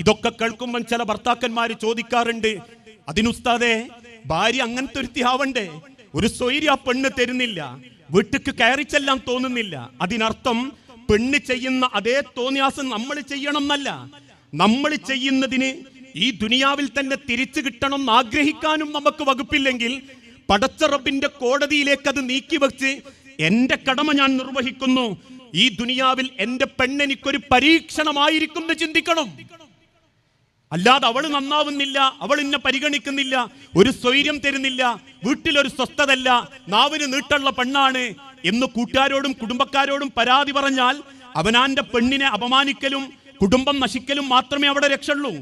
ഇതൊക്കെ കേൾക്കുമ്പോൾ ചില ഭർത്താക്കന്മാര് ചോദിക്കാറുണ്ട് അതിനുസ്താദെ ഭാര്യ അങ്ങനത്തെ ഒരു ആവണ്ടേ ഒരു സ്വൈര്യ പെണ്ണ് തരുന്നില്ല. വീട്ടിക്ക് കയറി ചെല്ലാൻ തോന്നുന്നില്ല. അതിനർത്ഥം പെണ്ണ് ചെയ്യുന്ന അതേ തോന്നിയാസം നമ്മൾ ചെയ്യണം എന്നല്ല നമ്മൾ ചെയ്യുന്നതിന് ഈ ദുനിയാവിൽ തന്നെ തിരിച്ചു കിട്ടണം എന്ന് ആഗ്രഹിക്കാനും നമുക്ക് വകുപ്പില്ലെങ്കിൽ പടച്ചറബിന്റെ കോടതിയിലേക്ക് അത് നീക്കി വെച്ച് എന്റെ കടമ ഞാൻ നിർവഹിക്കുന്നു. ഈ ദുനിയാവിൽ എന്റെ പെണ്ണെനിക്കൊരു പരീക്ഷണമായിരിക്കും എന്ന് ചിന്തിക്കണം. അല്ലാതെ അവൾ നന്നാവുന്നില്ല അവൾ എന്നെ പരിഗണിക്കുന്നില്ല ഒരു സ്വൈര്യം തരുന്നില്ല വീട്ടിലൊരു സ്വസ്ഥതല്ല നാവിന് നീട്ടുള്ള പെണ്ണാണ് എന്ന് കൂട്ടുകാരോടും കുടുംബക്കാരോടും പരാതി പറഞ്ഞാൽ അവനാന്റെ പെണ്ണിനെ അപമാനിക്കലും കുടുംബം നശിക്കലും മാത്രമേ അവിടെ രക്ഷയുള്ളൂ.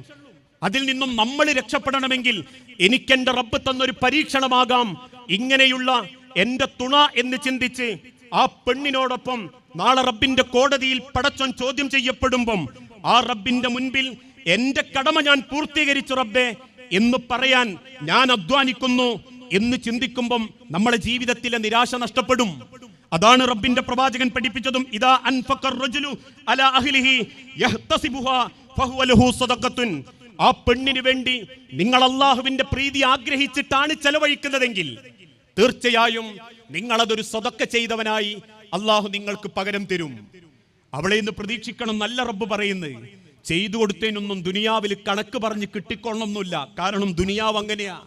അതിൽ നിന്നും നമ്മൾ രക്ഷപ്പെടണമെങ്കിൽ എനിക്കെന്റെ റബ്ബ് തന്നൊരു പരീക്ഷണമാകാം. ഇങ്ങനെയുള്ള എന്റെ തുണ എന്ന് ചിന്തിച്ച് ആ പെണ്ണിനോടൊപ്പം നാളെ റബ്ബിന്റെ കോടതിയിൽ പടച്ചോൻ ചോദ്യം ചെയ്യപ്പെടുമ്പം ആ റബ്ബിന്റെ മുൻപിൽ എന്റെ കടമ ഞാൻ പൂർത്തീകരിച്ചു റബ്ബേ എന്ന് പറയാൻ ഞാൻ അധ്വാനിക്കുന്നു എന്ന് ചിന്തിക്കുമ്പം നമ്മുടെ ജീവിതത്തിലെ നിരാശ നഷ്ടപ്പെടും. അതാണ് റബ്ബിന്റെ പ്രവാചകൻ പഠിപ്പിച്ചതും ഇതാ അൻഫക്കർ റജുലു അല അഹ്ലിഹി യഹ്തസിബുഹ ഫഹുവ ലഹു സദഖത്തുൻ. ആ പെണ്ണിന് വേണ്ടി നിങ്ങൾ അള്ളാഹുവിന്റെ പ്രീതി ആഗ്രഹിച്ചിട്ടാണ് ചെലവഴിക്കുന്നതെങ്കിൽ തീർച്ചയായും നിങ്ങൾ അതൊരു സ്വതക്ക ചെയ്തവനായി അള്ളാഹു നിങ്ങൾക്ക് പകരം തരും. അവളെ ഇന്ന് പ്രതീക്ഷിക്കണം നല്ല റബ്ബ് പറയുന്നത്. ചെയ്തു കൊടുത്തതിനൊന്നും ദുനിയാവിൽ കണക്ക് പറഞ്ഞ് കിട്ടിക്കൊള്ളണമെന്നില്ല കാരണം ദുനിയാവ് അങ്ങനെയാ.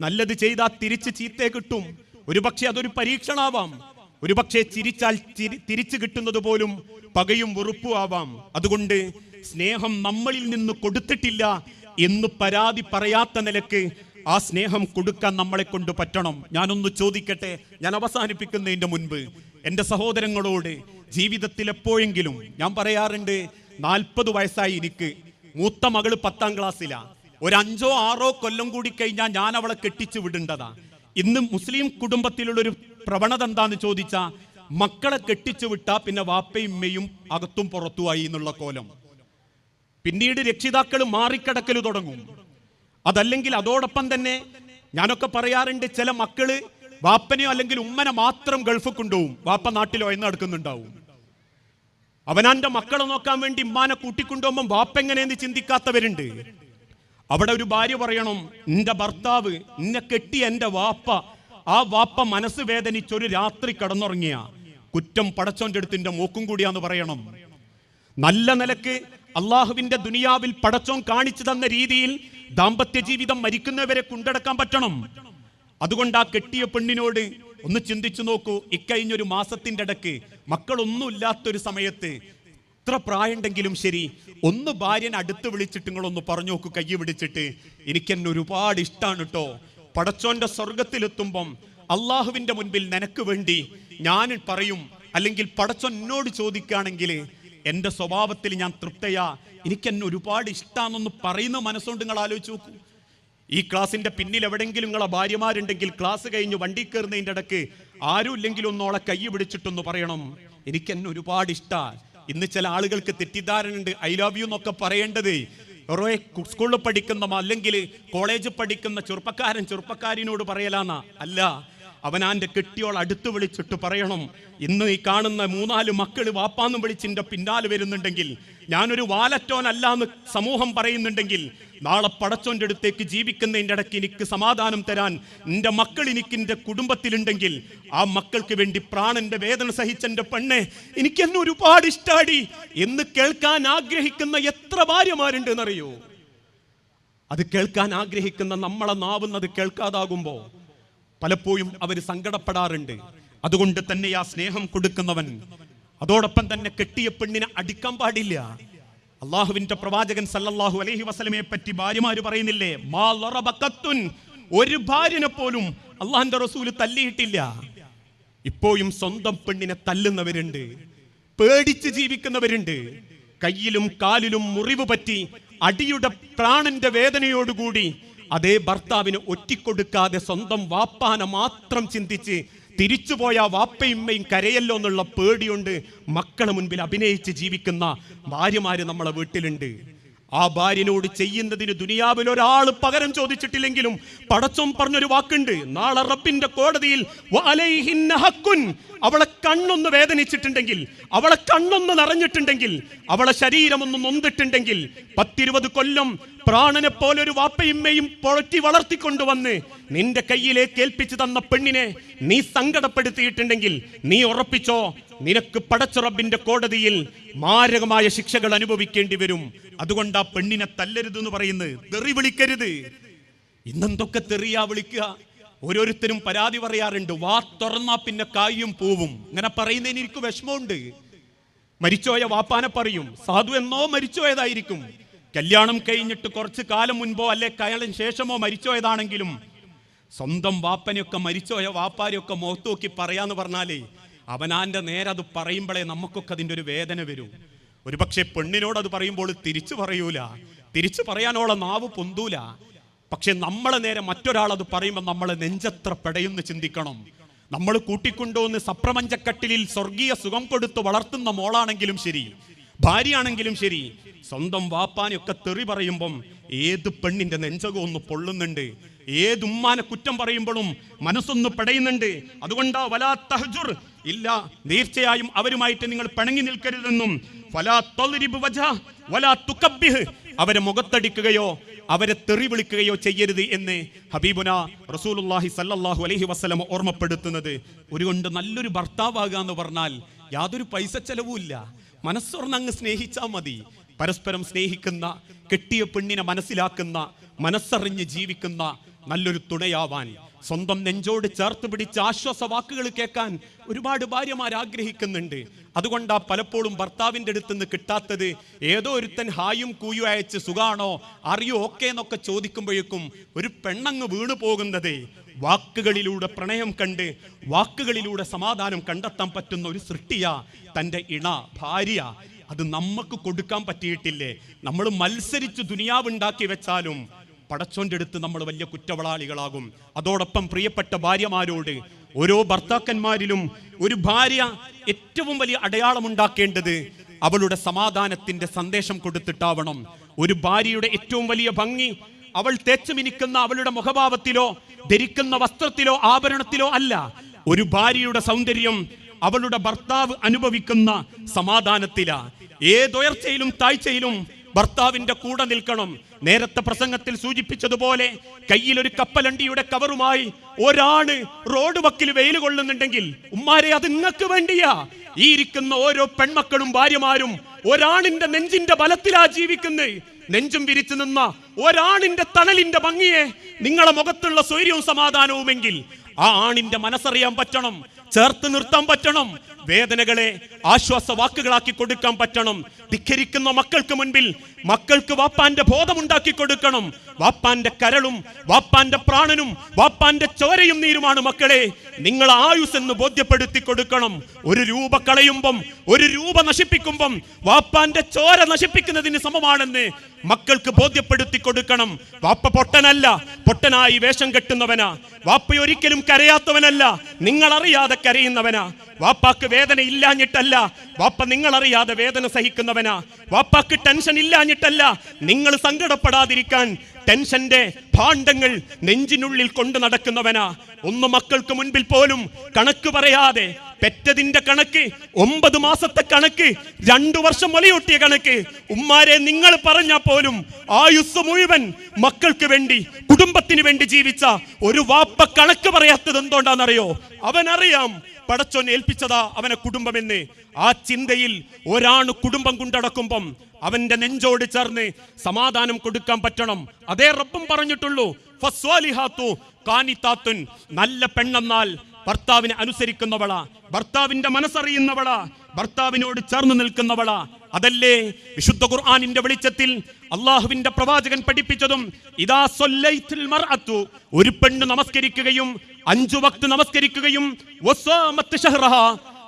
നല്ലത് ചെയ്താൽ തിരിച്ച് ചീത്തേ കിട്ടും. ഒരുപക്ഷെ അതൊരു പരീക്ഷണാവാം. ഒരുപക്ഷെ ചിരിച്ചാൽ ചിരി- തിരിച്ചു കിട്ടുന്നത് പോലും പകയും വെറുപ്പും ആവാം. അതുകൊണ്ട് സ്നേഹം നമ്മളിൽ നിന്ന് കൊടുത്തിട്ടില്ല എന്ന് പരാതി പറയാത്ത നിലയ്ക്ക് ആ സ്നേഹം കൊടുക്കാൻ നമ്മളെ കൊണ്ട് പറ്റണം. ഞാനൊന്ന് ചോദിക്കട്ടെ ഞാൻ അവസാനിപ്പിക്കുന്നതിന്റെ മുൻപ് എന്റെ സഹോദരങ്ങളോട് ജീവിതത്തിൽ എപ്പോഴെങ്കിലും ഞാൻ പറയാറുണ്ട് നാൽപ്പത് വയസ്സായി എനിക്ക്. മൂത്ത മകൾ പത്താം ക്ലാസ്സിലാ. ഒരു അഞ്ചോ ആറോ കൊല്ലം കൂടി കഴിഞ്ഞാൽ ഞാൻ അവളെ കെട്ടിച്ചു വിടേണ്ടതാ. ഇന്ന് മുസ്ലിം കുടുംബത്തിലുള്ള ഒരു പ്രവണത എന്താന്ന് ചോദിച്ചാ മക്കളെ കെട്ടിച്ചു വിട്ടാ പിന്നെ വാപ്പയും ഉമ്മയും അകത്തും പുറത്തുമായി എന്നുള്ള കോലം. പിന്നീട് രക്ഷിതാക്കൾ മാറിക്കിടക്കൽ തുടങ്ങും. അതല്ലെങ്കിൽ അതോടൊപ്പം തന്നെ ഞാനൊക്കെ പറയാറുണ്ട് ചില മക്കൾ വാപ്പനെയോ അല്ലെങ്കിൽ ഉമ്മനെ മാത്രം ഗൾഫ് കൊണ്ടുപോകും. വാപ്പ നാട്ടിലോ എന്ന് നടക്കുന്നുണ്ടാവും. അവനാന്റെ മക്കളെ നോക്കാൻ വേണ്ടി ഉമ്മാനെ കൂട്ടിക്കൊണ്ടുപോകുമ്പോൾ ബാപ്പെങ്ങനെയെന്ന് ചിന്തിക്കാത്തവരുണ്ട്. അവിടെ ഒരു ഭാര്യ പറയണം നിന്റെ ഭർത്താവ് നിന്നെ കെട്ടി എന്റെ വാപ്പ ആ വാപ്പ മനസ്സ് വേദനിച്ചൊരു രാത്രി കടന്നുറങ്ങിയ. കുറ്റം പടച്ചോന്റെ അടുത്തിന്റെ മൂക്കും കൂടിയാന്ന് പറയണം. നല്ല നിലയ്ക്ക് അള്ളാഹുവിന്റെ ദുനിയാവിൽ പടച്ചോൻ കാണിച്ചു തന്ന രീതിയിൽ ദാമ്പത്യ ജീവിതം മരിക്കുന്നവരെ കൊണ്ടടക്കാൻ പറ്റണം. അതുകൊണ്ട് ആ കെട്ടിയ പെണ്ണിനോട് ഒന്ന് ചിന്തിച്ചു നോക്കൂ ഇക്കഴിഞ്ഞൊരു മാസത്തിന്റെ ഇടയ്ക്ക് മക്കളൊന്നുമില്ലാത്തൊരു സമയത്ത് എത്ര പ്രായമുണ്ടെങ്കിലും ശരി ഒന്ന് ഭാര്യനെ അടുത്ത് വിളിച്ചിട്ട് നിങ്ങളൊന്ന് പറഞ്ഞു നോക്ക് കയ്യ് പിടിച്ചിട്ട്. എനിക്കെന്നെ ഒരുപാട് ഇഷ്ടമാണ് കേട്ടോ പടച്ചോന്റെ സ്വർഗത്തിലെത്തുമ്പം അള്ളാഹുവിന്റെ മുൻപിൽ നിനക്ക് വേണ്ടി ഞാൻ പറയും അല്ലെങ്കിൽ പടച്ചോൻ ചോദിക്കുകയാണെങ്കിൽ എന്റെ സ്വഭാവത്തിൽ ഞാൻ തൃപ്തയാ. എനിക്കെന്നെ ഒരുപാട് ഇഷ്ടമാണെന്ന് പറയുന്ന മനസ്സുകൊണ്ട് നിങ്ങൾ ആലോചിച്ച് നോക്കൂ. ഈ ക്ലാസിന്റെ പിന്നിൽ എവിടെങ്കിലും നിങ്ങളെ ഭാര്യമാരുണ്ടെങ്കിൽ ക്ലാസ് കഴിഞ്ഞ് വണ്ടി കയറുന്നതിന്റെ ഇടയ്ക്ക് ആരും ഇല്ലെങ്കിലും ഒന്നോളെ കൈ പിടിച്ചിട്ടൊന്ന് പറയണം. എനിക്ക് എന്നെ ഒരുപാട് ഇഷ്ടമാണ് ഇന്ന് ചില ആളുകൾക്ക് തെറ്റിദ്ധാരണയുണ്ട്. ഐ ലവ് യു എന്നൊക്കെ പറയേണ്ടത്. കുറേ സ്കൂളിൽ പഠിക്കുന്ന അല്ലെങ്കിൽ കോളേജിൽ പഠിക്കുന്ന ചെറുപ്പക്കാരൻ ചെറുപ്പക്കാരിനോട് പറയലാന്നാ. അല്ല അവനാന്റെ കെട്ടിയോൾ അടുത്ത് വിളിച്ചിട്ട് പറയണം ഇന്ന് ഈ കാണുന്ന മൂന്നാൽ മക്കൾ വാപ്പാന്ന് വിളിച്ചിന്റെ പിന്നാലെ വരുന്നുണ്ടെങ്കിൽ ഞാനൊരു വാലറ്റോനല്ല എന്ന് സമൂഹം പറയുന്നുണ്ടെങ്കിൽ നാളെ പടച്ചോന്റെ അടുത്തേക്ക് ജീവിക്കുന്നതിന്റെ ഇടയ്ക്ക് എനിക്ക് സമാധാനം തരാൻ എന്റെ മക്കൾ എനിക്ക് എന്റെ കുടുംബത്തിലുണ്ടെങ്കിൽ ആ മക്കൾക്ക് വേണ്ടി പ്രാണന്റെ വേദന സഹിച്ച എന്റെ പെണ്ണെ എനിക്ക് എന്നെ ഒരുപാട് ഇഷ്ടാടി. എന്ന് കേൾക്കാൻ ആഗ്രഹിക്കുന്ന എത്ര ഭാര്യമാരുണ്ടെന്നറിയോ? അത് കേൾക്കാൻ ആഗ്രഹിക്കുന്ന നമ്മളെ നാവുന്നത് കേൾക്കാതാകുമ്പോ പലപ്പോഴും അവർ സങ്കടപ്പെടാറുണ്ട്. അതുകൊണ്ട് തന്നെ ആ സ്നേഹം കൊടുക്കുന്നവൻ അതോടൊപ്പം തന്നെ കെട്ടിയ പെണ്ണിനെ അടിക്കാൻ പാടില്ല. അള്ളാഹുവിന്റെ പ്രവാചകൻ സല്ലല്ലാഹു അലൈഹി വസല്ലമയെ പറ്റി ഭാര്യമാര് പറയുന്നില്ലേ മാ ഒരു ഭാര്യനെ പോലും അള്ളാഹിന്റെ റസൂൽ തല്ലിയിട്ടില്ല. ഇപ്പോഴും സ്വന്തം പെണ്ണിനെ തല്ലുന്നവരുണ്ട് പേടിച്ച് ജീവിക്കുന്നവരുണ്ട്. കയ്യിലും കാലിലും മുറിവ് പറ്റി അടിയുടെ പ്രാണന്റെ വേദനയോടുകൂടി അതേ ഭർത്താവിന് ഒറ്റിക്കൊടുക്കാതെ സ്വന്തം വാപ്പാന മാത്രം ചിന്തിച്ച് തിരിച്ചുപോയ വാപ്പയുമ്മയും കരയല്ലോ എന്നുള്ള പേടിയുണ്ട്. മക്കളെ മുൻപിൽ അഭിനയിച്ച് ജീവിക്കുന്ന ഭാര്യമാര് നമ്മളെ വീട്ടിലുണ്ട്. ആ ഭാര്യനോട് ചെയ്യുന്നതിന് ദുനിയാവിൽ ഒരാൾ പകരം ചോദിച്ചിട്ടില്ലെങ്കിലും പടച്ചോൻ പറഞ്ഞൊരു വാക്കുണ്ട്. നാളെ റബ്ബിന്റെ കോടതിയിൽ. അവളെ കണ്ണൊന്ന് വേദനിച്ചിട്ടുണ്ടെങ്കിൽ അവളെ കണ്ണൊന്ന് നിറഞ്ഞിട്ടുണ്ടെങ്കിൽ അവളെ ശരീരം ശരീരമൊന്ന് നൊന്തിട്ടുണ്ടെങ്കിൽ പത്തിരുപത് കൊല്ലം പ്രാണനെ പോലെ ഒരു വാപ്പയുമ്മയും പൊഴറ്റി വളർത്തിക്കൊണ്ടുവന്ന് നിന്റെ കയ്യിലേക്ക് ഏൽപ്പിച്ചു തന്ന പെണ്ണിനെ നീ സങ്കടപ്പെടുത്തിയിട്ടുണ്ടെങ്കിൽ നീ ഉറപ്പിച്ചോ? നിനക്ക് പടച്ചുറബിന്റെ കോടതിയിൽ മാരകമായ ശിക്ഷകൾ അനുഭവിക്കേണ്ടി വരും. അതുകൊണ്ട് ആ പെണ്ണിനെ തല്ലരുത് എന്ന് പറയുന്നത് തെറി വിളിക്കരുത്. ഇന്നെന്തൊക്കെ തെറിയാ വിളിക്കുക? ഓരോരുത്തരും പരാതി പറയാറുണ്ട്. വാ തുറന്നാ പിന്നെ കായും പൂവും. അങ്ങനെ പറയുന്നതിന് എനിക്ക് വിഷമമുണ്ട്. മരിച്ചോയ വാപ്പാനെ പറയും സാധു എന്നോ മരിച്ചോയതായിരിക്കും. കല്യാണം കഴിഞ്ഞിട്ട് കുറച്ച് കാലം മുൻപോ അല്ലെ കയാളിന് ശേഷമോ മരിച്ചോയതാണെങ്കിലും സ്വന്തം വാപ്പനെയൊക്കെ മരിച്ചോയ വാപ്പാരെയൊക്കെ മുഖത്ത് നോക്കി പറയാന്ന് പറഞ്ഞാലേ അവനാന്റെ നേരെ അത് പറയുമ്പോഴേ നമുക്കൊക്കെ അതിന്റെ ഒരു വേദന വരൂ. ഒരുപക്ഷെ പെണ്ണിനോട് അത് പറയുമ്പോൾ തിരിച്ചു പറയൂല തിരിച്ചു പറയാനോളം നാവ് പൊന്തൂല. പക്ഷെ നമ്മളെ നേരെ മറ്റൊരാൾ അത് പറയുമ്പോൾ നമ്മളെ നെഞ്ചത്ര പെടയുന്ന് ചിന്തിക്കണം. നമ്മൾ കൂട്ടിക്കൊണ്ടുവന്ന് സപ്രമഞ്ചക്കട്ടിലിൽ സ്വർഗീയ സുഖം കൊടുത്ത് വളർത്തുന്ന മോളാണെങ്കിലും ശരി ഭാര്യയാണെങ്കിലും ശരി സ്വന്തം വാപ്പാനൊക്കെ തെറി പറയുമ്പം ഏത് പെണ്ണിന്റെ നെഞ്ചകം ഒന്ന് പൊള്ളുന്നുണ്ട് ഏത് ഉമ്മാനെ കുറ്റം പറയുമ്പോഴും മനസ്സൊന്ന് പെടയുന്നുണ്ട്. അതുകൊണ്ടാ വലാ തഹജുർ ഇല്ല തീർച്ചയായും അവരുമായിട്ട് നിങ്ങൾ പിണങ്ങി നിൽക്കരുതെന്നും. അവരെ മുഖത്തടിക്കുകയോ അവരെ തെറി വിളിക്കുകയോ ചെയ്യരുത് എന്ന് ഹബീബുന റസൂലുള്ളാഹി സല്ലാഹു അലൈഹി വസല്ലം ഓർമ്മപ്പെടുത്തുന്നത്. ഒരു കൊണ്ട് നല്ലൊരു ഭർത്താവാകുക എന്ന് പറഞ്ഞാൽ യാതൊരു പൈസ ചെലവുമില്ല. മനസ്സോർന്ന് അങ്ങ് സ്നേഹിച്ചാൽ മതി. പരസ്പരം സ്നേഹിക്കുന്ന കെട്ടിയ പെണ്ണിനെ മനസ്സിലാക്കുന്ന മനസ്സറിഞ്ഞ് ജീവിക്കുന്ന നല്ലൊരു തുണയാവാൻ സ്വന്തം നെഞ്ചോട് ചേർത്ത് പിടിച്ച് ആശ്വാസ വാക്കുകൾ കേൾക്കാൻ ഒരുപാട് ഭാര്യമാർ ആഗ്രഹിക്കുന്നുണ്ട്. അതുകൊണ്ടാ പലപ്പോഴും ഭർത്താവിന്റെ അടുത്ത് നിന്ന് കിട്ടാത്തത് ഏതോ ഒരുത്തൻ ഹായും കൂയും അയച്ച് സുഖാണോ? അറിയോ? ഓക്കെ എന്നൊക്കെ ചോദിക്കുമ്പോഴേക്കും ഒരു പെണ്ണങ്ങ് വീണു പോകുന്നത്. വാക്കുകളിലൂടെ പ്രണയം കണ്ട് വാക്കുകളിലൂടെ സമാധാനം കണ്ടെത്താൻ പറ്റുന്ന ഒരു സൃഷ്ടിയ തന്റെ ഇണ ഭാര്യ. അത് നമുക്ക് കൊടുക്കാൻ പറ്റിയിട്ടില്ലേ? നമ്മൾ മത്സരിച്ച് ദുനിയാവുണ്ടാക്കി വെച്ചാലും പടച്ചോന്റെ അടുത്ത് നമ്മൾ വലിയ കുറ്റവളാളികളാകും അതോടൊപ്പം പ്രിയപ്പെട്ട ഭാര്യമാരോട് ഓരോ ഭർത്താക്കന്മാരിലും ഒരു ഭാര്യ ഏറ്റവും വലിയ അടയാളമുണ്ടാക്കേണ്ടത് അവളുടെ സമാധാനത്തിന്റെ സന്ദേശം കൊടുത്തിട്ടാവണം. ഒരു ഭാര്യയുടെ ഏറ്റവും വലിയ ഭംഗി അവൾ തേച്ചു മിനിക്കുന്ന അവളുടെ മുഖഭാവത്തിലോ ധരിക്കുന്ന വസ്ത്രത്തിലോ ആഭരണത്തിലോ അല്ല. ഒരു ഭാര്യയുടെ സൗന്ദര്യം അവളുടെ ഭർത്താവ് അനുഭവിക്കുന്ന സമാധാനത്തിലാ. ഏതുയർച്ചയിലും താഴ്ചയിലും ഭർത്താവിന്റെ കൂടെ നിൽക്കണം. നേരത്തെ പ്രസംഗത്തിൽ സൂചിപ്പിച്ചതുപോലെ കയ്യിൽ ഒരു കപ്പലണ്ടിയുടെ കവറുമായി ഒരാണ് റോഡ് വക്കിൽ വെയിൽ കൊള്ളുന്നുണ്ടെങ്കിൽ ഉമ്മാരെ അത് നിങ്ങൾക്ക് വേണ്ടിയാ. ഈ ഇരിക്കുന്ന ഓരോ പെൺമക്കളും ഭാര്യമാരും ഒരാണിന്റെ നെഞ്ചിന്റെ ബലത്തിലാ ജീവിക്കുന്നത് നെഞ്ചും വിരിച്ചു നിന്ന ഒരാണിന്റെ തണലിന്റെ ഭംഗിയെ നിങ്ങളെ മുഖത്തുള്ള സ്വൈര്യവും സമാധാനവുമെങ്കിൽ ആ ആണിന്റെ മനസ്സറിയാൻ പറ്റണം ചേർത്ത് നിർത്താൻ പറ്റണം വേദനകളെ ആശ്വാസ വാക്കുകളാക്കി കൊടുക്കാൻ പറ്റണം. ധിക്കരിക്കുന്ന മക്കൾക്ക് മുൻപിൽ മക്കൾക്ക് വാപ്പാന്റെ ബോധമുണ്ടാക്കി കൊടുക്കണം. വാപ്പാന്റെ കരളും വാപ്പാന്റെ പ്രാണനും വാപ്പാന്റെ ചോരയും നീരുമാണ് മക്കളെ. നിങ്ങൾ ആയുസ് എന്ന് ബോധ്യപ്പെടുത്തി കൊടുക്കണം. ഒരു രൂപ കളയുമ്പം ഒരു രൂപ നശിപ്പിക്കുമ്പം വാപ്പാന്റെ ചോര നശിപ്പിക്കുന്നതിന് സമമാണെന്ന് മക്കൾക്ക് ബോധ്യപ്പെടുത്തി കൊടുക്കണം. വാപ്പ പൊട്ടനല്ല പൊട്ടനായി വേഷം കെട്ടുന്നവനാ. വാപ്പ ഒരിക്കലും കരയാത്തവനല്ല നിങ്ങൾ അറിയാതെ കരയുന്നവനാ. വാപ്പാക്ക് വേദന ഇല്ലാഞ്ഞിട്ടല്ല വാപ്പ നിങ്ങൾ അറിയാതെ വേദന സഹിക്കുന്നവനാ വാപ്പാക്ക് ടെൻഷൻ ഇല്ലാഞ്ഞിട്ടല്ല നിങ്ങൾ സങ്കടപ്പെടാതിരിക്കാൻ ടെൻഷന്റെ ഭാണ്ഡങ്ങൾ നെഞ്ചിനുള്ളിൽ കൊണ്ടു നടക്കുന്നവനാ. ഒന്ന് മക്കൾക്ക് മുൻപിൽ പോലും കണക്ക് പറയാതെ പെറ്റതിന്റെ കണക്ക് ഒമ്പത് മാസത്തെ കണക്ക് രണ്ടു വർഷം മുലയൂട്ടിയ കണക്ക്. ഉമ്മാരെ നിങ്ങൾ പറഞ്ഞാൽ പോലും ആയുസ് മുഴുവൻ മക്കൾക്ക് വേണ്ടി കുടുംബത്തിന് വേണ്ടി ജീവിച്ച ഒരു വാപ്പ കണക്ക് പറയാത്തത് എന്തുകൊണ്ടാണെന്നറിയോ? അവനറിയാം പടച്ചോൻ ഏൽപ്പിച്ചതാ അവനെ കുടുംബമെന്ന്. ആ ചിന്തയിൽ ഒരാണ് കുടുംബം കൊണ്ടടക്കുമ്പം അവന്റെ നെഞ്ചോട് ചേർന്ന് സമാധാനം കൊടുക്കാൻ പറ്റണം. അതേ റബ്ബും പറഞ്ഞിട്ടുള്ളൂ കാനിത്താത്തുൻ നല്ല പെണ്ണെന്നാൽ ഭർത്താവിനെ അനുസരിക്കുന്നവളാ ഭർത്താവിന്റെ മനസ്സറിയുന്നവളാ ഭർത്താവിനോട് ചേർന്ന് നിൽക്കുന്നവളാ. അതല്ലേ വിശുദ്ധ ഖുർആാനിന്റെ വെളിച്ചത്തിൽ അള്ളാഹുവിന്റെ പ്രവാചകൻ പഠിപ്പിച്ചതും ഇതാ സൊല്ലൈത്തിൽ മർഅത്തു ഒരു പെണ്ണ് നമസ്കരിക്കുകയും അഞ്ചു വക്ത് നമസ്കരിക്കുകയും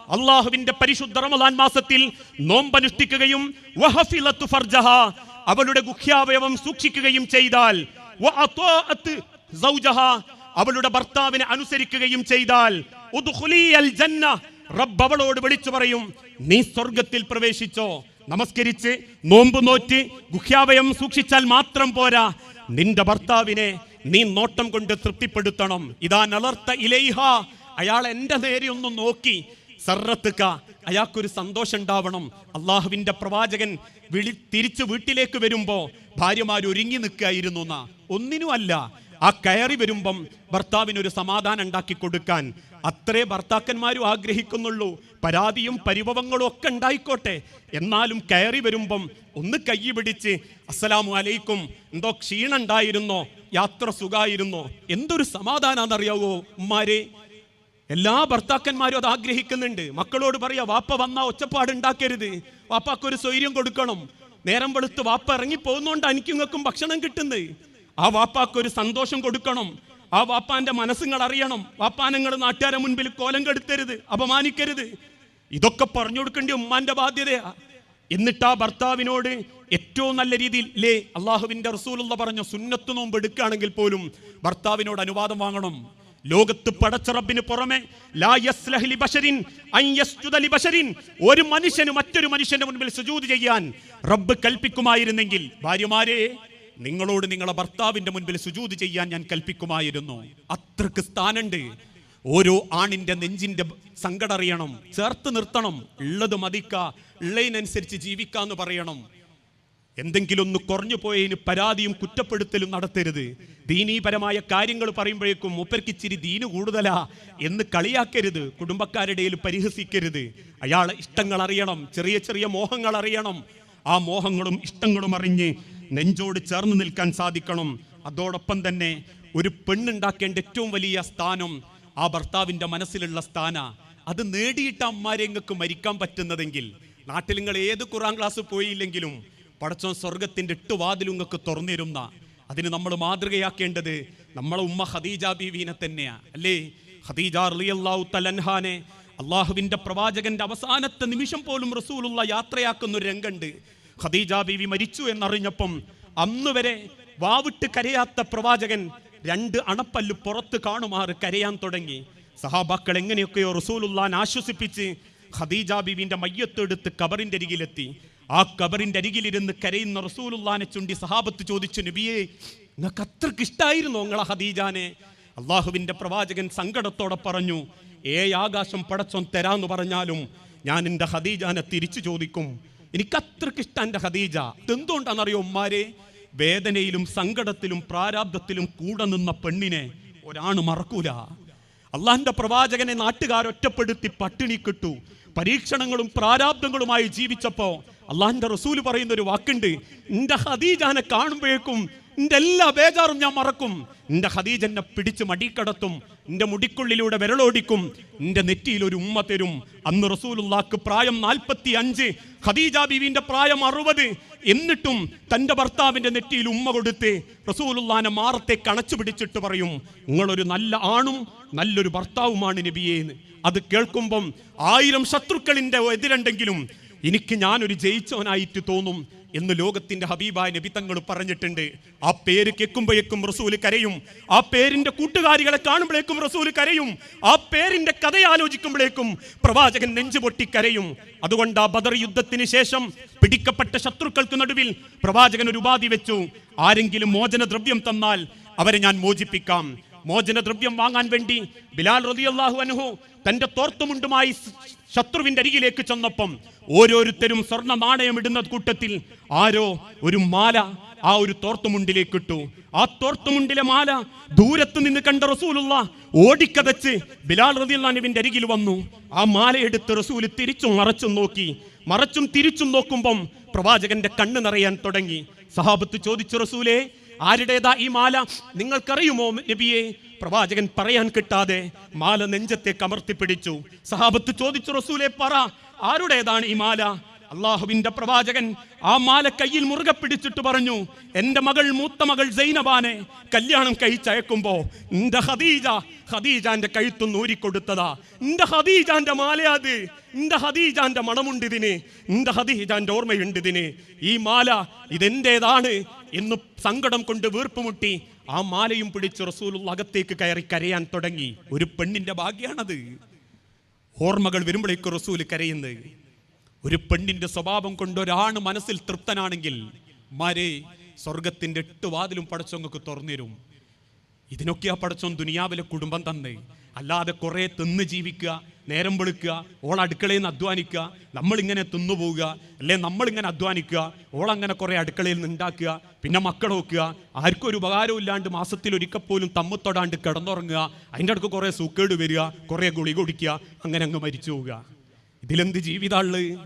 അള്ളാഹുവിന്റെ പരിശുദ്ധ റമദാൻ മാസത്തിൽ നോമ്പനുഷ്ഠിക്കുകയും അവളുടെ ഗുഖ്യാവയവം സൂക്ഷിക്കുകയും ചെയ്താൽ അവളുടെ ഭർത്താവിനെ അനുസരിക്കുകയും ചെയ്താൽ റബ്ബ് അവളോട് വിളിച്ചു പറയും നീ സ്വർഗത്തിൽ പ്രവേശിച്ചോ നമസ്കരിച്ച് നോമ്പ് നോറ്റ് ഗുഹ്യാവയം സൂക്ഷിച്ചാൽ മാത്രം പോരാ. നിന്റെ ഭർത്താവിനെ നീ നോട്ടം കൊണ്ട് തൃപ്തിപ്പെടുത്തണം. ഇതാ നലർത്ത ഇലൈഹ. അയാൾ എന്റെ നേരെ ഒന്ന് നോക്കി. സർറത്തുക്ക അയാൾക്കൊരു സന്തോഷം ഉണ്ടാവണം അള്ളാഹുവിന്റെ പ്രവാചകൻ വിളി തിരിച്ചു വീട്ടിലേക്ക് വരുമ്പോൾ ഭാര്യമാർ ഒരുങ്ങി നിൽക്കായിരുന്നു എന്നാ ആ കയറി വരുമ്പം ഭർത്താവിനൊരു സമാധാനം ഉണ്ടാക്കി കൊടുക്കാൻ അത്രേ ഭർത്താക്കന്മാരും ആഗ്രഹിക്കുന്നുള്ളൂ. പരാതിയും പരിഭവങ്ങളും ഒക്കെ ഉണ്ടായിക്കോട്ടെ. എന്നാലും കയറി വരുമ്പം ഒന്ന് കൈ പിടിച്ച് അസ്സലാമു അലൈക്കും എന്തോ ക്ഷീണുണ്ടായിരുന്നോ യാത്ര സുഖമായിരുന്നോ എന്തൊരു സമാധാനാന്നറിയാവോ ഉമ്മാരെ? എല്ലാ ഭർത്താക്കന്മാരും അത് ആഗ്രഹിക്കുന്നുണ്ട്. മക്കളോട് പറയാ വാപ്പ വന്ന ഒച്ചപ്പാട് ഉണ്ടാക്കരുത്. വാപ്പാക്കൊരു സ്വൈര്യം കൊടുക്കണം. നേരം വെളുത്ത് വാപ്പ ഇറങ്ങി പോകുന്നോണ്ട് എനിക്ക് ഇങ്ങക്കും ഭക്ഷണം കിട്ടുന്നത്. ആ വാപ്പാക്ക് ഒരു സന്തോഷം കൊടുക്കണം. ആ വാപ്പാന്റെ മനസ്സുകൾ അറിയണം. വാപ്പാനങ്ങൾ നാട്ടുകാരെ മുൻപിൽ കോലം കെടുത്തരുത് അപമാനിക്കരുത്. ഇതൊക്കെ പറഞ്ഞു കൊടുക്കേണ്ടി ഉമ്മാന്റെ ബാധ്യതയാ. എന്നിട്ട് ആ ഭർത്താവിനോട് ഏറ്റവും നല്ല രീതിയിൽ ലേ അള്ളാഹുവിന്റെ റസൂലുള്ള പറഞ്ഞ സുന്നത്ത് നോമ്പ് എടുക്കുകയാണെങ്കിൽ പോലും ഭർത്താവിനോട് അനുവാദം വാങ്ങണം. ലോകത്ത് പടച്ച റബ്ബിന് പുറമെ ഒരു മനുഷ്യന് മറ്റൊരു മനുഷ്യന്റെ മുൻപിൽ സുജൂത് ചെയ്യാൻ റബ്ബ് കൽപ്പിക്കുമായിരുന്നെങ്കിൽ ഭാര്യമാരെ നിങ്ങളോട് നിങ്ങളെ ഭർത്താവിന്റെ മുൻപിൽ സുജൂദ് ചെയ്യാൻ ഞാൻ കൽപ്പിക്കുമായിരുന്നു. അത്രയ്ക്ക് സ്ഥാനുണ്ട് ഓരോ ആണിന്റെ നെഞ്ചിന്റെ സങ്കടം അറിയണം. ചേർത്ത് നിർത്തണം. ഉള്ളത് മതിക്ക. ഉള്ളതിനനുസരിച്ച് ജീവിക്കാന്ന് പറയണം. എന്തെങ്കിലും ഒന്ന് കുറഞ്ഞു പോയതിന് പരാതിയും കുറ്റപ്പെടുത്തലും നടത്തരുത്. ദീനീപരമായ കാര്യങ്ങൾ പറയുമ്പോഴേക്കും മൂപ്പർക്ക് ഇച്ചിരി ദീന് കൂടുതലാ എന്ന് കളിയാക്കരുത്. കുടുംബക്കാരുടെ പരിഹസിക്കരുത്. അയാളെ ഇഷ്ടങ്ങൾ അറിയണം. ചെറിയ ചെറിയ മോഹങ്ങൾ അറിയണം. ആ മോഹങ്ങളും ഇഷ്ടങ്ങളും അറിഞ്ഞ് നെഞ്ചോട് ചേർന്ന് നിൽക്കാൻ സാധിക്കണം. അതോടൊപ്പം തന്നെ ഒരു പെണ്ണുണ്ടാക്കേണ്ട ഏറ്റവും വലിയ സ്ഥാനം ആ ഭർത്താവിന്റെ മനസ്സിലുള്ള സ്ഥാന. അത് നേടിയിട്ട് അമ്മാരെങ്ങൾക്ക് മരിക്കാൻ പറ്റുന്നതെങ്കിൽ നാട്ടിൽ നിങ്ങൾ ഏത് ഖുറാൻ ക്ലാസ് പോയില്ലെങ്കിലും പടച്ചോൻ സ്വർഗത്തിന്റെ എട്ട് വാതിലുങ്ങൾക്ക് തുറന്നിരുന്ന. അതിന് നമ്മൾ മാതൃകയാക്കേണ്ടത് നമ്മളെ ഉമ്മ ഖദീജ ബീവീനെ തന്നെയാണ് അല്ലേ? ഖദീജ റളിയല്ലാഹു തലൻഹാനെ അള്ളാഹുവിന്റെ പ്രവാചകന്റെ അവസാനത്തെ നിമിഷം പോലും റസൂലുള്ള യാത്രയാക്കുന്ന ഒരു രംഗമുണ്ട് ഖദീജ ബീവി മരിച്ചു എന്നറിഞ്ഞപ്പം അന്ന് വരെ വാവിട്ട് കരയാത്ത പ്രവാചകൻ രണ്ട് അണപ്പല്ല് പുറത്ത് കാണുമാറ് കരയാൻ തുടങ്ങി. സഹാബാക്കൾ എങ്ങനെയൊക്കെയോ റസൂലുള്ളാൻ ആശ്വസിപ്പിച്ച് ഖദീജ ബീവിന്റെ മയ്യത്തെടുത്ത് കബറിന്റെ അരികിലെത്തി. ആ കബറിന്റെ അരികിലിരുന്ന് കരയുന്ന റസൂലുള്ളാനെ ചുണ്ടി സഹാബത്ത് ചോദിച്ചു നബിയെ നിങ്ങൾക്ക് അത്രയ്ക്ക് ഇഷ്ടായിരുന്നു നിങ്ങളെ ഖദീജാനെ? അള്ളാഹുവിന്റെ പ്രവാചകൻ സങ്കടത്തോടെ പറഞ്ഞു ഏ ആകാശം പടച്ചോൻ തരാന്ന് പറഞ്ഞാലും ഞാൻ എന്റെ ഖദീജാനെ തിരിച്ചു ചോദിക്കും. എനിക്ക് അത്രയ്ക്ക് ഇഷ്ടം എന്റെ ഖദീജ. ഇതെന്തുകൊണ്ടാണെന്നറിയോ ഉമ്മാരെ? വേദനയിലും സങ്കടത്തിലും പ്രാരാബ്ദത്തിലും കൂടെ നിന്ന പെണ്ണിനെ ഒരാണ് മറക്കൂല. അള്ളാഹിന്റെ പ്രവാചകനെ നാട്ടുകാർ ഒറ്റപ്പെടുത്തി പട്ടിണി കിട്ടു. പരീക്ഷണങ്ങളും പ്രാരാബ്ദങ്ങളുമായി ജീവിച്ചപ്പോ അള്ളാഹിന്റെ റസൂൽ പറയുന്ന ഒരു വാക്കുണ്ട് എന്റെ ഹദീജാനെ കാണുമ്പോഴേക്കും എന്റെ എല്ലാ ബേജാറും ഞാൻ മറക്കും. എന്റെ ഖദീജ എന്നെ പിടിച്ച് മടിക്കടത്തും. എന്റെ മുടിക്കുള്ളിലൂടെ വിരളോടിക്കും എന്റെ നെറ്റിയിൽ ഒരു ഉമ്മ തരും. അന്ന് റസൂലുള്ളാക്ക് പ്രായം നാൽപ്പത്തി അഞ്ച് ഖദീജ ബീവിന്റെ പ്രായം അറുപത്. എന്നിട്ടും തന്റെ ഭർത്താവിന്റെ നെറ്റിയിൽ ഉമ്മ കൊടുത്ത് റസൂലുള്ളാനെ മാറത്തെ കണച്ചു പിടിച്ചിട്ട് പറയും നിങ്ങളൊരു നല്ല ആണും നല്ലൊരു ഭർത്താവുമാണ് നബിയേന്ന് അത് കേൾക്കുമ്പം ആയിരം ശത്രുക്കളിന്റെ എതിരുണ്ടെങ്കിലും എനിക്ക് ഞാനൊരു ജയിച്ചവനായിട്ട് തോന്നും എന്ന് ലോകത്തിന്റെ ഹബീബായ നബി തങ്ങൾ പറഞ്ഞിട്ടുണ്ട്. ആ പേര് കേൾക്കുമ്പോഴേക്കും റസൂൽ കരയും. ആ പേരിന്റെ കൂട്ടുകാരികളെ കാണുമ്പോഴേക്കും റസൂൽ കരയും. ആ പേരിന്റെ കഥ ആലോചിക്കുമ്പോഴേക്കും പ്രവാചകൻ നെഞ്ചുപൊട്ടി കരയും. അതുകൊണ്ട് ആ ബദർ യുദ്ധത്തിന് ശേഷം പിടിക്കപ്പെട്ട ശത്രുക്കൾക്ക് നടുവിൽ പ്രവാചകൻ ഒരു ഉപാധി വെച്ചു. ആരെങ്കിലും മോചനദ്രവ്യം തന്നാൽ അവരെ ഞാൻ മോചിപ്പിക്കാം. മോചനദ്രവ്യം വാങ്ങാൻ വേണ്ടി ബിലാൽ റളിയല്ലാഹു അനുഹു തന്റെ തോർത്തുമുണ്ടുമായി ശത്രുവിന്റെ അരികിലേക്ക് ചെന്നപ്പം ഓരോരുത്തരും സ്വർണ നാണയം ഇടുന്ന കൂട്ടത്തിൽ ആരോ ഒരു മാല ആ ഒരു തോർത്തുമുണ്ടിലേക്ക് ഇട്ടു ആ തോർത്തുമുണ്ടിലെ മാല ദൂരത്ത് നിന്ന് കണ്ട റസൂലുള്ള ഓടിക്കതച്ച് ബിലാൽ റതിയുള്ളാനുവിന്റെ അരികിൽ വന്നു. ആ മാല എടുത്ത് റസൂൽ തിരിച്ചും മറച്ചും നോക്കി. മറച്ചും തിരിച്ചും നോക്കുമ്പം പ്രവാചകന്റെ കണ്ണ് നിറയാൻ തുടങ്ങി. സഹാബത്ത് ചോദിച്ചു റസൂലേ ആരുടേതാ ഈ മാല? നിങ്ങൾക്കറിയുമോ നബിയെ? പ്രവാചകൻ പറയാൻ കിട്ടാതെ മാല നെഞ്ചത്തെ കമർത്തി പിടിച്ചു. സഹാബത്ത് ചോദിച്ചു റസൂലെ പറ ആരുടേതാണ് ഈ മാല? അള്ളാഹുവിന്റെ പ്രവാചകൻ ആ മാല കയ്യിൽ മുറുകെ പിടിച്ചിട്ട് പറഞ്ഞു എന്റെ മകൾ മൂത്ത മകൾ സൈനബാനെ കല്യാണം കഴിച്ചയക്കുമ്പോ നിന്റെ ഹദീജ ഹദീജാന്റെ കഴുത്തും ഊരിക്കൊടുത്തതാ എന്റെ ഖദീജാന്റെ മാലയാത്. എന്റെ ഹദീജാന്റെ മണമുണ്ട് ഇതിന്. നിന്റെ ഹദീജാന്റെ ഓർമ്മയുണ്ട് ഇതിന്. ഈ മാല ഇതെന്റേതാണ് എന്ന് സങ്കടം കൊണ്ട് വീർപ്പുമുട്ടി ആ മാലയും പിടിച്ച് റസൂലുള്ള അകത്തേക്ക് കയറി കരയാൻ തുടങ്ങി. ഒരു പെണ്ണിന്റെ ഭാഗ്യാണത്. ഓർമ്മകൾ വരുമ്പോഴേക്ക് റസൂൽ കരയുന്നത്. ഒരു പെണ്ണിന്റെ സ്വഭാവം കൊണ്ട് ഒരാണ് മനസ്സിൽ തൃപ്തനാണെങ്കിൽ മാരെ സ്വർഗത്തിന്റെ എട്ട് വാതിലും പടച്ചോങ്ങൾക്ക് തുറന്നിരും ഇതിനൊക്കെയാ പടച്ചോൻ ദുനിയാവിലെ കുടുംബം തന്നെ. അല്ലാതെ കുറെ തിന്ന് ജീവിക്കുക നേരം വെളുക്കുക ഓൾ അടുക്കളയിൽ നിന്ന് അധ്വാനിക്കുക നമ്മളിങ്ങനെ തിന്നുപോവുക അല്ലെ നമ്മളിങ്ങനെ അധ്വാനിക്കുക ഓളങ്ങനെ കുറെ അടുക്കളയിൽ നിന്ന് ഉണ്ടാക്കുക പിന്നെ മക്കൾ നോക്കുക ആർക്കും ഒരു ഉപകാരവും ഇല്ലാണ്ട് മാസത്തിൽ ഒരിക്കൽ പോലും തമ്മു തൊടാണ്ട് കിടന്നുറങ്ങുക അതിന്റെ അടുക്ക് കുറെ സൂക്കേട് വരിക കുറെ ഗുളി കുടിക്കുക അങ്ങനെ അങ്ങ് മരിച്ചു പോവുക. ഇതിലെന്ത് ജീവിതമുള്ളത്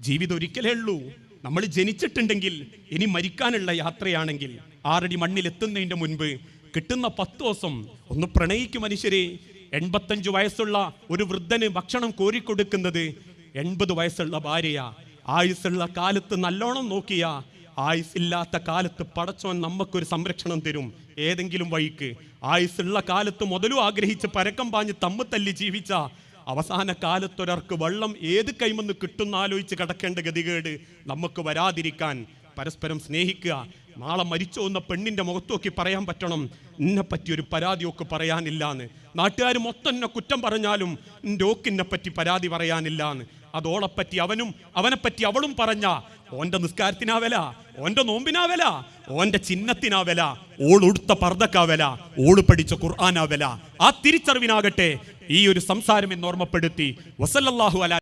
ജീവിതം ഒരിക്കലേ ഉള്ളൂ. നമ്മൾ ജനിച്ചിട്ടുണ്ടെങ്കിൽ ഇനി മരിക്കാനുള്ള യാത്രയാണെങ്കിൽ ആറടി മണ്ണിൽ എത്തുന്നതിന്റെ മുൻപ് കിട്ടുന്ന പത്ത് ദിവസം ഒന്ന് പ്രണയിക്കും മനുഷ്യരെ. എൺപത്തഞ്ച് വയസ്സുള്ള ഒരു വൃദ്ധന് ഭക്ഷണം കോരിക്കൊടുക്കുന്നത് എൺപത് വയസ്സുള്ള ഭാര്യയാ. ആയുസ്സുള്ള കാലത്ത് നല്ലോണം നോക്കിയ. ആയുസ്സില്ലാത്ത കാലത്ത് പടച്ചോൻ നമുക്കൊരു സംരക്ഷണം തരും. ഏതെങ്കിലും വഴിക്ക്. ആയുസ്സുള്ള കാലത്ത് മുതലും ആഗ്രഹിച്ച് പരക്കം പാഞ്ഞ് തമ്മ് തല്ലി ജീവിച്ച. അവസാന കാലത്തൊരാൾക്ക് വെള്ളം ഏത് കൈമെന്ന് കിട്ടുന്ന ആലോചിച്ച് കിടക്കേണ്ട ഗതികേട് നമുക്ക് വരാതിരിക്കാൻ പരസ്പരം സ്നേഹിക്കുക. നാളെ മരിച്ചു വന്ന പെണ്ണിന്റെ മുഖത്തോക്കി പറയാൻ പറ്റണം. എന്നെ പറ്റി ഒരു പരാതിയൊക്കെ പറയാനില്ലാന്ന്. നാട്ടുകാർ മൊത്തം എന്നെ കുറ്റം പറഞ്ഞാലും എന്റെ ഓക്കിനെ പറ്റി പരാതി പറയാനില്ല എന്ന് അതോളെപ്പറ്റി അവനും അവനെപ്പറ്റി അവളും പറഞ്ഞ ഓന്റെ നിസ്കാരത്തിനാ വില ഓന്റെ നോമ്പിനാ വില ഓന്റെ ചിഹ്നത്തിനാ വില ഓൾ ഉടുത്ത പർദ്ദക്കാ വില ഓൾ പഠിച്ച ഖുർആാനാ വില. ആ തിരിച്ചറിവിനാകട്ടെ ഈ ഒരു സംസാരം എന്ന് ഓർമ്മപ്പെടുത്തി. വസല്ലല്ലാഹു അല